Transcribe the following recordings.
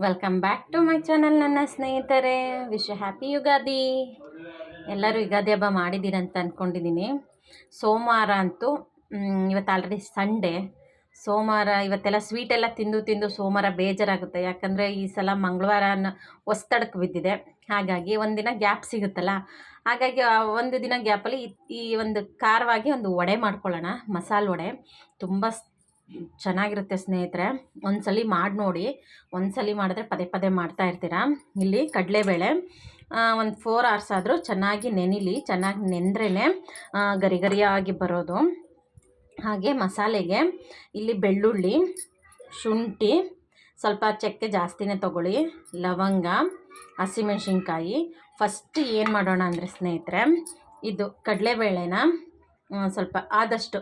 Welcome back to my channel ನನ್ನ ಸ್ನೇಹಿತರೆ. Wish happy Ugadi ಎಲ್ಲರೂ ಯುಗಾದಿ ಹಬ್ಬ ಮಾಡಿದ್ದೀರಂತ ಅಂದ್ಕೊಂಡಿದ್ದೀನಿ ಸೋಮವಾರ ಅಂತೂ ಇವತ್ತು ಆಲ್ರೆಡಿ ಸಂಡೇ ಸೋಮವಾರ ಇವತ್ತೆಲ್ಲ ಸ್ವೀಟೆಲ್ಲ ತಿಂದು ತಿಂದು ಸೋಮವಾರ ಬೇಜಾರಾಗುತ್ತೆ. ಯಾಕಂದರೆ ಈ ಸಲ ಮಂಗಳವಾರ ಹೊಸ್ತಡಕ್ಕೆ ಬಿದ್ದಿದೆ. ಹಾಗಾಗಿ ಒಂದಿನ ಗ್ಯಾಪ್ ಸಿಗುತ್ತಲ್ಲ. ಹಾಗಾಗಿ ಆ ಒಂದು ದಿನ ಗ್ಯಾಪಲ್ಲಿ ಈ- ಒಂದು ಖಾರವಾಗಿ ಒಂದು ವಡೆ ಮಾಡ್ಕೊಳ್ಳೋಣ. ಮಸಾಲೆ ವಡೆ. ತುಂಬ ಚೆನ್ನಾಗಿರುತ್ತೆ ಸ್ನೇಹಿತರೆ. ಒಂದ್ಸಲಿ ಮಾಡಿ ನೋಡಿ. ಒಂದ್ಸಲಿ ಮಾಡಿದ್ರೆ ಪದೇ ಪದೇ ಮಾಡ್ತಾ ಇರ್ತೀರಾ? ಇಲ್ಲಿ ಕಡಲೆಬೇಳೆ ಒಂದು ಫೋರ್ ಅವರ್ಸ್ ಆದರೂ ಚೆನ್ನಾಗಿ ನೆನಿಲಿ, ಚೆನ್ನಾಗಿ ನೆಂದ್ರೇ ಗರಿ ಗರಿಯಾಗಿ ಬರೋದು. ಹಾಗೆ ಮಸಾಲೆಗೆ ಇಲ್ಲಿ ಬೆಳ್ಳುಳ್ಳಿ, ಶುಂಠಿ, ಸ್ವಲ್ಪ ಚಕ್ಕೆ ಜಾಸ್ತಿನೇ ತೊಗೊಳ್ಳಿ, ಲವಂಗ, ಹಸಿಮೆಣ್ಸಿನ್ಕಾಯಿ. ಫಸ್ಟ್ ಏನು ಮಾಡೋಣ ಅಂದರೆ ಸ್ನೇಹಿತರೆ, ಇದು ಕಡಲೆಬೇಳೆನ ಸ್ವಲ್ಪ ಆದಷ್ಟು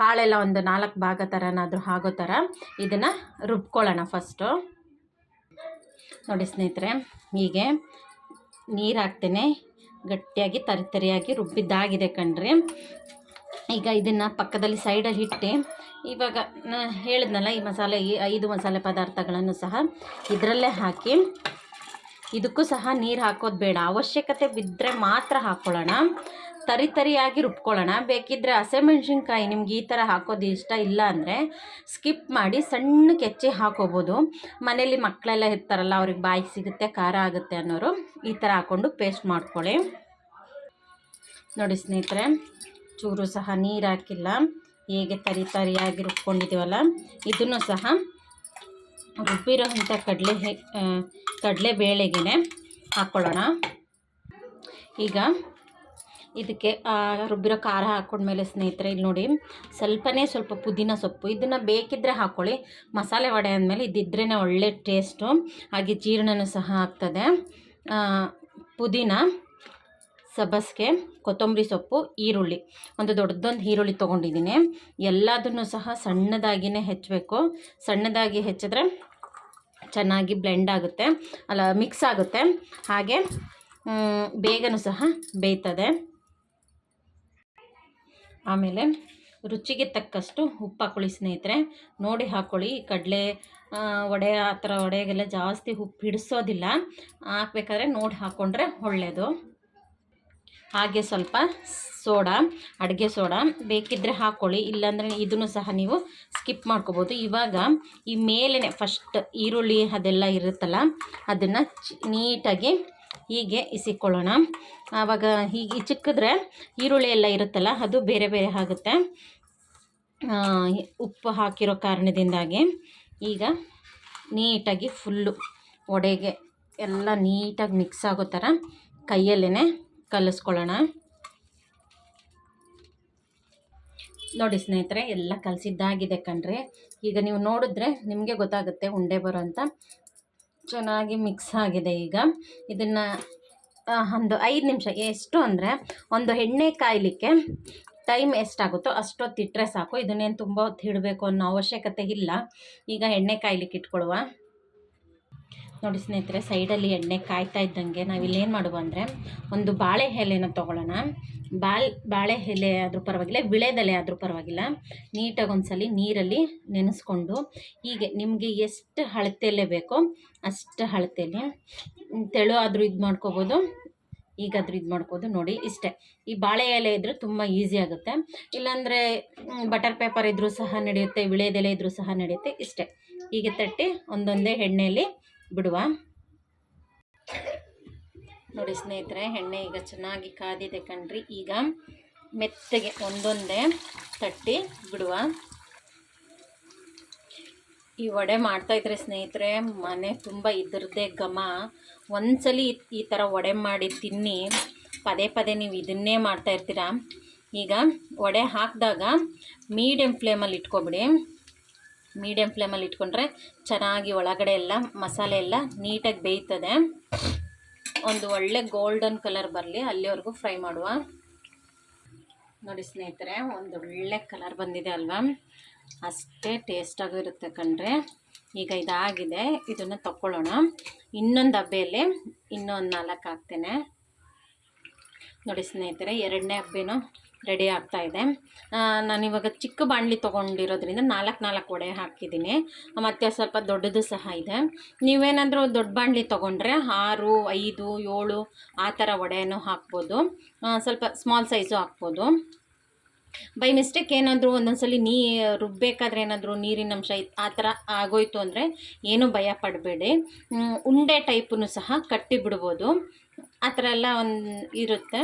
ಕಾಳೆಲ್ಲ ಒಂದು ನಾಲ್ಕು ಭಾಗ ಥರನಾದರೂ ಆಗೋ ಥರ ಇದನ್ನು ರುಬ್ಕೊಳ್ಳೋಣ ಫಸ್ಟು ನೋಡಿ ಸ್ನೇಹಿತರೆ, ಹೀಗೆ ನೀರು ಹಾಕ್ತೇನೆ. ಗಟ್ಟಿಯಾಗಿ ತರಿ ತರಿಯಾಗಿ ರುಬ್ಬಿದ್ದಾಗಿದೆ ಕಣ್ರಿ. ಈಗ ಇದನ್ನು ಪಕ್ಕದಲ್ಲಿ ಸೈಡಲ್ಲಿ ಇಟ್ಟು, ಇವಾಗ ಹೇಳಿದ್ನಲ್ಲ ಈ ಮಸಾಲೆ, ಈ ಐದು ಮಸಾಲೆ ಪದಾರ್ಥಗಳನ್ನು ಸಹ ಇದರಲ್ಲೇ ಹಾಕಿ, ಇದಕ್ಕೂ ಸಹ ನೀರು ಹಾಕೋದು ಬೇಡ. ಅವಶ್ಯಕತೆ ಬಿದ್ದರೆ ಮಾತ್ರ ಹಾಕ್ಕೊಳ್ಳೋಣ ತರಿ ತರಿಯಾಗಿ ರುಬ್ಕೊಳ್ಳೋಣ. ಬೇಕಿದ್ದರೆ ಹಸಿಮೆಣ್ಸಿನ್ಕಾಯಿ ನಿಮ್ಗೆ ಈ ಥರ ಹಾಕೋದು ಇಷ್ಟ ಇಲ್ಲ ಅಂದರೆ ಸ್ಕಿಪ್ ಮಾಡಿ ಸಣ್ಣ ಕೆಚ್ಚಿ ಹಾಕೋಬೋದು. ಮನೇಲಿ ಮಕ್ಕಳೆಲ್ಲ ಇರ್ತಾರಲ್ಲ, ಅವ್ರಿಗೆ ಬಾಯಿಗೆ ಸಿಗುತ್ತೆ, ಖಾರ ಆಗುತ್ತೆ ಅನ್ನೋರು ಈ ಥರ ಹಾಕ್ಕೊಂಡು ಪೇಸ್ಟ್ ಮಾಡ್ಕೊಳ್ಳಿ. ನೋಡಿ ಸ್ನೇಹಿತರೆ, ಚೂರು ಸಹ ನೀರು ಹಾಕಿಲ್ಲ. ಹೇಗೆ ತರಿ ತರಿಯಾಗಿ ರುಬ್ಕೊಂಡಿದ್ದೀವಲ್ಲ, ಇದನ್ನು ಸಹ ರುಬ್ಬಿರೋವಂಥ ಕಡಲೆ ಹೆ ಕಡಲೆ ಬೇಳೆಗೆ ಹಾಕ್ಕೊಳ್ಳೋಣ ಈಗ ಇದಕ್ಕೆ ರುಬ್ಬಿರೋ ಖಾರ ಹಾಕೊಂಡ್ಮೇಲೆ ಸ್ನೇಹಿತರೆ ಇಲ್ಲಿ ನೋಡಿ, ಸ್ವಲ್ಪನೇ ಸ್ವಲ್ಪ ಪುದೀನ ಸೊಪ್ಪು. ಇದನ್ನು ಬೇಕಿದ್ದರೆ ಹಾಕ್ಕೊಳ್ಳಿ ಮಸಾಲೆ ವಡೆ ಅಂದಮೇಲೆ ಇದಿದ್ರೇ ಒಳ್ಳೆ ಟೇಸ್ಟು. ಹಾಗೆ ಜೀರ್ಣನೂ ಸಹ ಆಗ್ತದೆ. ಪುದೀನ, ಸಬ್ಬಸಿಗೆ, ಕೊತ್ತಂಬರಿ ಸೊಪ್ಪು, ಈರುಳ್ಳಿ. ಒಂದು ದೊಡ್ಡದೊಂದು ಈರುಳ್ಳಿ ತೊಗೊಂಡಿದ್ದೀನಿ. ಎಲ್ಲದನ್ನು ಸಹ ಸಣ್ಣದಾಗಿಯೇ ಹೆಚ್ಚಬೇಕು. ಸಣ್ಣದಾಗಿ ಹೆಚ್ಚಿದ್ರೆ ಚೆನ್ನಾಗಿ ಬ್ಲೆಂಡ್ ಆಗುತ್ತೆ. ಅಲ್ಲ, ಮಿಕ್ಸ್ ಆಗುತ್ತೆ. ಹಾಗೆ ಬೇಗನೂ ಸಹ ಬೇಯ್ತದೆ. ಆಮೇಲೆ ರುಚಿಗೆ ತಕ್ಕಷ್ಟು ಉಪ್ಪು ಹಾಕೊಳ್ಳಿ ಸ್ನೇಹಿತರೆ. ನೋಡಿ ಹಾಕ್ಕೊಳ್ಳಿ ಕಡಲೆ ವಡೆ, ಆ ಥರ ವಡೆಗೆಲ್ಲ ಜಾಸ್ತಿ ಉಪ್ಪು ಹಿಡಿಸೋದಿಲ್ಲ. ಹಾಕ್ಬೇಕಾದ್ರೆ ನೋಡಿ ಹಾಕ್ಕೊಂಡ್ರೆ ಒಳ್ಳೆಯದು ಹಾಗೆ ಸ್ವಲ್ಪ ಸೋಡಾ, ಅಡುಗೆ ಸೋಡಾ ಬೇಕಿದ್ದರೆ ಹಾಕ್ಕೊಳ್ಳಿ ಇಲ್ಲಾಂದರೆ ಇದನ್ನು ಸಹ ನೀವು ಸ್ಕಿಪ್ ಮಾಡ್ಕೋಬೋದು. ಇವಾಗ ಈ ಮೇಲೇ ಫಸ್ಟ್ ಈರುಳ್ಳಿ ಅದೆಲ್ಲ ಇರುತ್ತಲ್ಲ, ಅದನ್ನು ನೀಟಾಗಿ ಹೀಗೆ ಇಸಿಕೊಳ್ಳೋಣ. ಆವಾಗ ಹೀಗೆ ಚಿಕ್ಕಿದ್ರೆ ಈರುಳ್ಳಿ ಎಲ್ಲ ಇರುತ್ತಲ್ಲ, ಅದು ಬೇರೆ ಬೇರೆ ಆಗುತ್ತೆ. ಉಪ್ಪು ಹಾಕಿರೋ ಕಾರಣದಿಂದಾಗಿ ಈಗ ನೀಟಾಗಿ ಫುಲ್ಲು ಒಡೆಗೆ ಎಲ್ಲ ನೀಟಾಗಿ ಮಿಕ್ಸ್ ಆಗೋ ಥರ ಕೈಯಲ್ಲೇ ಕಲಿಸ್ಕೊಳ್ಳೋಣ. ನೋಡಿ ಸ್ನೇಹಿತರೆ, ಎಲ್ಲ ಕಲಸಿದ್ದಾಗಿದೆ ಕಣ್ರಿ. ಈಗ ನೀವು ನೋಡಿದ್ರೆ ನಿಮಗೆ ಗೊತ್ತಾಗುತ್ತೆ ಉಂಡೆ ಬರೋ ಅಂತ ಚೆನ್ನಾಗಿ ಮಿಕ್ಸ್ ಆಗಿದೆ ಈಗ. ಇದನ್ನು ಒಂದು ಐದು ನಿಮಿಷ, ಎಷ್ಟು ಅಂದರೆ ಒಂದು ಎಣ್ಣೆ ಕಾಯಲಿಕ್ಕೆ ಟೈಮ್ ಎಷ್ಟಾಗುತ್ತೋ ಅಷ್ಟೊತ್ತಿಟ್ಟರೆ ಸಾಕು. ಇದನ್ನೇನು ತುಂಬ ಹೊತ್ತು ಇಡಬೇಕು ಅನ್ನೋ ಅವಶ್ಯಕತೆ ಇಲ್ಲ. ಈಗ ಎಣ್ಣೆ ಕಾಯ್ಲಿಕ್ಕೆ ಇಟ್ಕೊಳ್ಳುವ ನೋಡಿ ಸ್ನೇಹಿತರೆ, ಸೈಡಲ್ಲಿ ಎಣ್ಣೆ ಕಾಯ್ತಾ ಇದ್ದಂಗೆ ನಾವಿಲ್ಲೇನು ಮಾಡುವ ಅಂದರೆ ಒಂದು ಬಾಳೆ ಎಲೆನ ತೊಗೊಳ್ಳೋಣ. ಬಾಲ್ ಬಾಳೆ ಎಲೆ ಆದರೂ ಪರವಾಗಿಲ್ಲ, ವಿಳೆದೆಲೆ ಆದರೂ ಪರವಾಗಿಲ್ಲ. ನೀಟಾಗಿ ಒಂದ್ಸಲಿ ನೀರಲ್ಲಿ ನೆನೆಸ್ಕೊಂಡು, ಹೀಗೆ ನಿಮಗೆ ಎಷ್ಟು ಅಳತೆಯಲ್ಲೇ ಬೇಕೋ ಅಷ್ಟು ಅಳತೆಯಲ್ಲಿ ತೆಳು ಆದರೂ ಇದು ಮಾಡ್ಕೋಬೋದು ಈಗಾದರೂ ಇದು ಮಾಡ್ಬೋದು ನೋಡಿ ಇಷ್ಟೇ. ಈ ಬಾಳೆ ಎಲೆ ಇದ್ದರೆ ತುಂಬ ಈಸಿ ಆಗುತ್ತೆ. ಇಲ್ಲಾಂದರೆ ಬಟರ್ ಪೇಪರ್ ಇದ್ದರೂ ಸಹ ನಡೆಯುತ್ತೆ, ವಿಳೆದೆಲೆ ಇದ್ದರೂ ಸಹ ನಡೆಯುತ್ತೆ, ಇಷ್ಟೇ. ಹೀಗೆ ತಟ್ಟಿ ಒಂದೊಂದೇ ಎಣ್ಣೆಯಲ್ಲಿ ಬಿಡುವ? ನೋಡಿ ಸ್ನೇಹಿತರೆ, ಎಣ್ಣೆ ಈಗ ಚೆನ್ನಾಗಿ ಕಾದಿದೆ ಕಣ್ರಿ. ಈಗ ಮೆತ್ತಗೆ ಒಂದೊಂದೇ ತಟ್ಟಿ ಬಿಡುವ. ಈ ವಡೆ ಮಾಡ್ತಾ ಇದ್ರೆ ಸ್ನೇಹಿತರೆ, ಮನೆ ತುಂಬ ಇದ್ರದ್ದೇ ಘಮ. ಒಂದ್ಸಲಿ ಈ ಥರ ವಡೆ ಮಾಡಿ ತಿನ್ನಿ. ಪದೇ ಪದೇ ನೀವು ಇದನ್ನೇ ಮಾಡ್ತಾ ಇರ್ತೀರಾ? ಈಗ ವಡೆ ಹಾಕಿದಾಗ ಮೀಡಿಯಮ್ ಫ್ಲೇಮಲ್ಲಿ ಇಟ್ಕೊಬಿಡಿ. ಮೀಡಿಯಮ್ ಫ್ಲೇಮಲ್ಲಿ ಇಟ್ಕೊಂಡ್ರೆ ಚೆನ್ನಾಗಿ ಒಳಗಡೆ ಎಲ್ಲ ಮಸಾಲೆ ಎಲ್ಲ ನೀಟಾಗಿ ಬೇಯ್ತದೆ. ಒಂದು ಒಳ್ಳೆ ಗೋಲ್ಡನ್ ಕಲರ್ ಬರಲಿ, ಅಲ್ಲಿವರೆಗೂ ಫ್ರೈ ಮಾಡುವ. ನೋಡಿ ಸ್ನೇಹಿತರೆ, ಒಂದು ಒಳ್ಳೆ ಕಲರ್ ಬಂದಿದೆ ಅಲ್ವಾ? ಅಷ್ಟೇ ಟೇಸ್ಟಾಗೂ ಇರುತ್ತೆ ಕಣ್ರೆ. ಈಗ ಇದಾಗಿದೆ, ಇದನ್ನು ತಗೊಳ್ಳೋಣ ಇನ್ನೊಂದು ಹಬ್ಬೆಯಲ್ಲಿ ಇನ್ನೊಂದು ನಾಲ್ಕು ಹಾಕ್ತೇನೆ. ನೋಡಿ ಸ್ನೇಹಿತರೆ, ಎರಡನೇ ಹಬ್ಬೆನೂ ರೆಡಿ ಆಗ್ತಾ ಇದೆ. ನಾನಿವಾಗ ಚಿಕ್ಕ ಬಾಣಲಿ ತೊಗೊಂಡಿರೋದ್ರಿಂದ ನಾಲ್ಕು ನಾಲ್ಕು ವಡೆ ಹಾಕಿದ್ದೀನಿ. ಮತ್ತು ಸ್ವಲ್ಪ ದೊಡ್ಡದು ಸಹ ಇದೆ. ನೀವೇನಾದರೂ ದೊಡ್ಡ ಬಾಣಲಿ ತೊಗೊಂಡ್ರೆ ಆರು, ಐದು, ಏಳು ಆ ಥರ ವಡೆಯನ್ನು ಹಾಕ್ಬೋದು. ಸ್ವಲ್ಪ ಸ್ಮಾಲ್ ಸೈಜು ಹಾಕ್ಬೋದು. ಬೈ ಮಿಸ್ಟೇಕ್ ಏನಾದರೂ ಒಂದೊಂದ್ಸಲಿ ನೀ ರುಬ್ಬೇಕಾದ್ರೆ ಏನಾದರೂ ನೀರಿನ ಅಂಶ ಆ ಥರ ಆಗೋಯ್ತು ಅಂದರೆ ಏನೂ ಭಯ ಪಡಬೇಡಿ. ಉಂಡೆ ಟೈಪನ್ನು ಸಹ ಕಟ್ಟಿ ಬಿಡ್ಬೋದು. ಆ ಥರ ಎಲ್ಲ ಒಂದು ಇರುತ್ತೆ.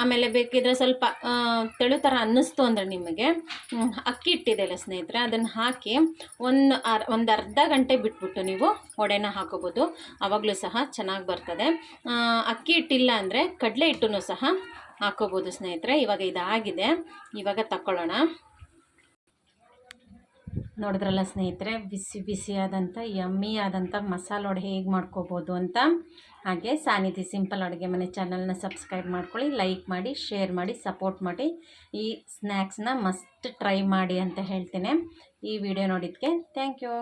ಆಮೇಲೆ ಬೇಕಿದ್ರೆ ಸ್ವಲ್ಪ ತೆಳು ಥರ ಅನ್ನಿಸ್ತು ಅಂದರೆ ನಿಮಗೆ ಅಕ್ಕಿ ಹಿಟ್ಟಿದೆಯಲ್ಲ ಸ್ನೇಹಿತರೆ, ಅದನ್ನು ಹಾಕಿ ಒಂದು ಅರ್, ಒಂದು ಅರ್ಧ ಗಂಟೆ ಬಿಟ್ಬಿಟ್ಟು ನೀವು ಒಡೆನ ಹಾಕೋಬೋದು. ಆವಾಗಲೂ ಸಹ ಚೆನ್ನಾಗಿ ಬರ್ತದೆ. ಅಕ್ಕಿ ಹಿಟ್ಟಿಲ್ಲ ಅಂದರೆ ಕಡಲೆ ಹಿಟ್ಟನ್ನು ಸಹ ಹಾಕೋಬೋದು ಸ್ನೇಹಿತರೆ. ಇವಾಗ ಇದಾಗಿದೆ. ಇವಾಗ ತಗೊಳ್ಳೋಣ ನೋಡಿದ್ರಲ್ಲ ಸ್ನೇಹಿತರೆ, ಬಿಸಿ ಬಿಸಿಯಾದಂಥ ಯಮ್ಮಿ ಆದಂಥ ಮಸಾಲೆ ವಡೆ ಹೇಗೆ ಮಾಡ್ಕೋಬೋದು ಅಂತ. ಹಾಗೆ ಸಾನಿಧಿ ಸಿಂಪಲ್ ಅಡುಗೆ ಮನೆ ಚಾನಲ್ನ ಸಬ್ಸ್ಕ್ರೈಬ್ ಮಾಡ್ಕೊಳ್ಳಿ, ಲೈಕ್ ಮಾಡಿ, ಶೇರ್ ಮಾಡಿ, ಸಪೋರ್ಟ್ ಮಾಡಿ. ಈ ಸ್ನ್ಯಾಕ್ಸ್ನ ಮಸ್ಟ್ ಟ್ರೈ ಮಾಡಿ ಅಂತ ಹೇಳ್ತೇನೆ. ಈ ವಿಡಿಯೋ ನೋಡಿದ್ದಕ್ಕೆ ಥ್ಯಾಂಕ್ ಯು.